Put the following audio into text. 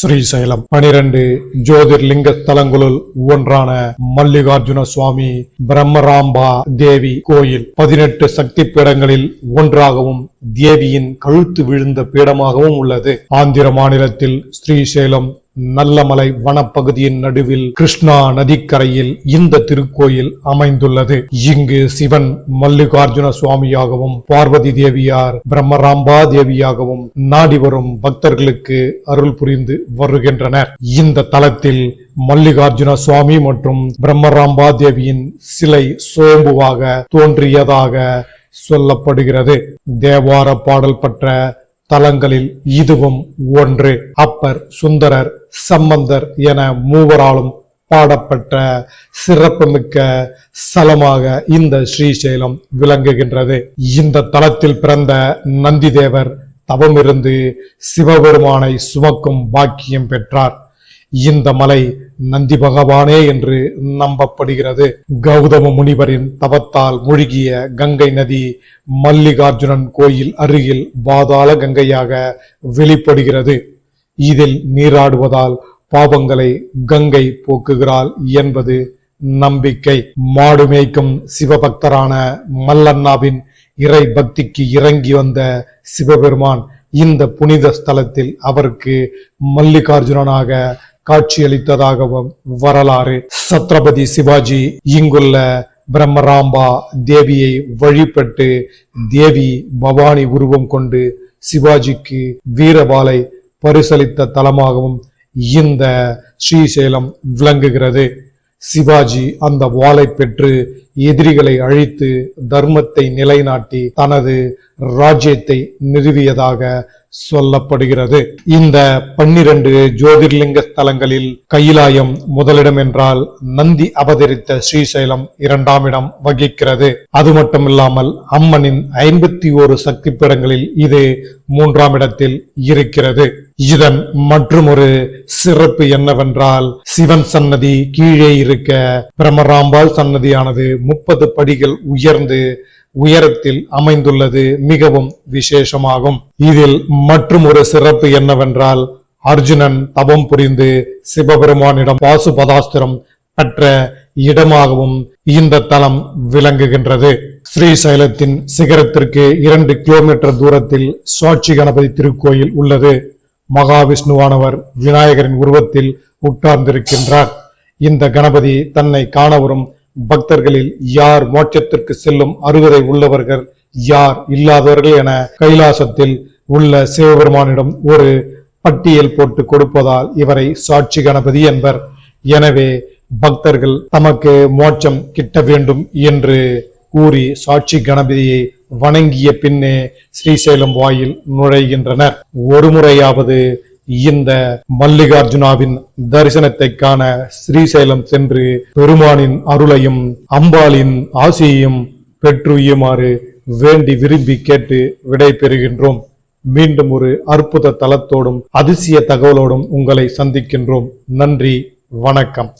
ஸ்ரீசைலம். பனிரெண்டு ஜோதிர்லிங்க ஸ்தலங்களுள் ஒன்றான மல்லிகார்ஜுன சுவாமி பிரம்மராம்பா தேவி கோயில் பதினெட்டு சக்தி பீடங்களில் ஒன்றாகவும் தேவியின் கழுத்து விழுந்த பீடமாகவும் உள்ளது. ஆந்திர மாநிலத்தில் ஸ்ரீசைலம் நல்லமலை வனப்பகுதியின் நடுவில் கிருஷ்ணா நதிக்கரையில் இந்த திருக்கோயில் அமைந்துள்ளது. இங்கு சிவன் மல்லிகார்ஜுன சுவாமியாகவும் பார்வதி தேவியார் பிரம்மராம்பா தேவியாகவும் நாடி வரும் பக்தர்களுக்கு அருள் புரிந்து வருகின்றனர். இந்த தலத்தில் மல்லிகார்ஜுன சுவாமி மற்றும் பிரம்மராம்பா தேவியின் சிலை சோம்புவாக தோன்றியதாக சொல்லப்படுகிறது. தேவார பாடல் பற்ற தலங்களில் இதுவும் ஒன்று. அப்பர் சுந்தரர் சம்பந்தர் என மூவராலும் பாடப்பட்ட சிறப்புமிக்க ஸ்தலமாக இந்த ஸ்ரீசைலம் விளங்குகின்றது. இந்த தலத்தில் பிறந்த நந்திதேவர் தவமிருந்து சிவபெருமானை சுமக்கும் பாக்கியம் பெற்றார். இந்த மலை நந்தி பகவானே என்று நம்பப்படுகிறது. கௌதம முனிவரின் தவத்தால் மூழ்கிய கங்கை நதி மல்லிகார்ஜுனன் கோயில் அருகில் பாதாள கங்கையாக வெளிப்படுகிறது. இதில் நீராடுவதால் பாவங்களை கங்கை போக்குகிறாள் என்பது நம்பிக்கை. மாடு மேய்க்கும் சிவபக்தரான மல்லண்ணாவின் இறை பக்திக்கு இறங்கி வந்த சிவபெருமான் இந்த புனித ஸ்தலத்தில் அவருக்கு மல்லிகார்ஜுனனாக காட்சியளித்ததாகவும் வரலாறு. சத்ரபதி சிவாஜி இங்குள்ள பிரம்மராம்பா தேவியை வழிபட்டு தேவி பவானி உருவம் கொண்டு சிவாஜிக்கு வீரபாலை பரிசளித்த தலமாகவும் இந்த ஸ்ரீசைலம் விளங்குகிறது. சிவாஜி அந்த வாளை பெற்று எதிரிகளை அழித்து தர்மத்தை நிலைநாட்டி தனது ராஜ்யத்தை நிறுவியதாக சொல்லப்படுகிறது. இந்த பன்னிரண்டு ஜோதிர்லிங்க ஸ்தலங்களில் கைலாயம் முதலிடம் என்றால் நந்தி அவதரித்த ஸ்ரீசைலம் இரண்டாம் இடம் வகிக்கிறது. அது மட்டுமில்லாமல் அம்மனின் ஐம்பத்தி ஓரு சக்தி பீடங்களில் இது மூன்றாம் இடத்தில் இருக்கிறது. இதன் மற்றுமொரு சிறப்பு என்னவென்றால் சிவன் சன்னதி கீழே இருக்க பிரமராம்பாள் சன்னதியானது முப்பது படிகள் உயர்ந்து உயரத்தில் அமைந்துள்ளது மிகவும் விசேஷமாகும். இதில் மற்றும் ஒரு சிறப்பு என்னவென்றால் அர்ஜுனன் தவம் புரிந்து சிவபெருமானிடம் பாசுபதாஸ்திரம் பெற்ற இடமாகவும் இந்த தலம் விளங்குகின்றது. ஸ்ரீசைலத்தின் சிகரத்திற்கு இரண்டு கிலோமீட்டர் தூரத்தில் சுவாட்சி கணபதி திருக்கோயில் உள்ளது. மகாவிஷ்ணுவானவர் விநாயகரின் உருவத்தில் உட்கார்ந்திருக்கின்றார். இந்த கணபதி தன்னை காண வரும் பக்தர்களில் யார் மோட்சத்திற்கு செல்லும் அறுவரை உள்ளவர்கள் யார் இல்லாதவர்கள் என கைலாசத்தில் உள்ள சிவபெருமானிடம் ஒரு பட்டியல் போட்டு கொடுப்பதால் இவரை சாட்சி கணபதி என்பர். எனவே பக்தர்கள் தமக்கு மோட்சம் கிட்ட வேண்டும் என்று கூறி சாட்சி கணபதியை வணங்கிய பின்னே ஸ்ரீசைலம் வாயில் நுழைகின்றனர். ஒரு முறையாவது இந்த மல்லிகார்ஜுனாவின் தரிசனத்தை காண ஸ்ரீசைலம் சென்று பெருமானின் அருளையும் அம்பாளின் ஆசியையும் பெற்றுயுமாறு வேண்டி விரும்பி கேட்டு விடை பெறுகின்றோம். மீண்டும் ஒரு அற்புத தலத்தோடும் அதிசய தகவலோடும் உங்களை சந்திக்கின்றோம். நன்றி வணக்கம்.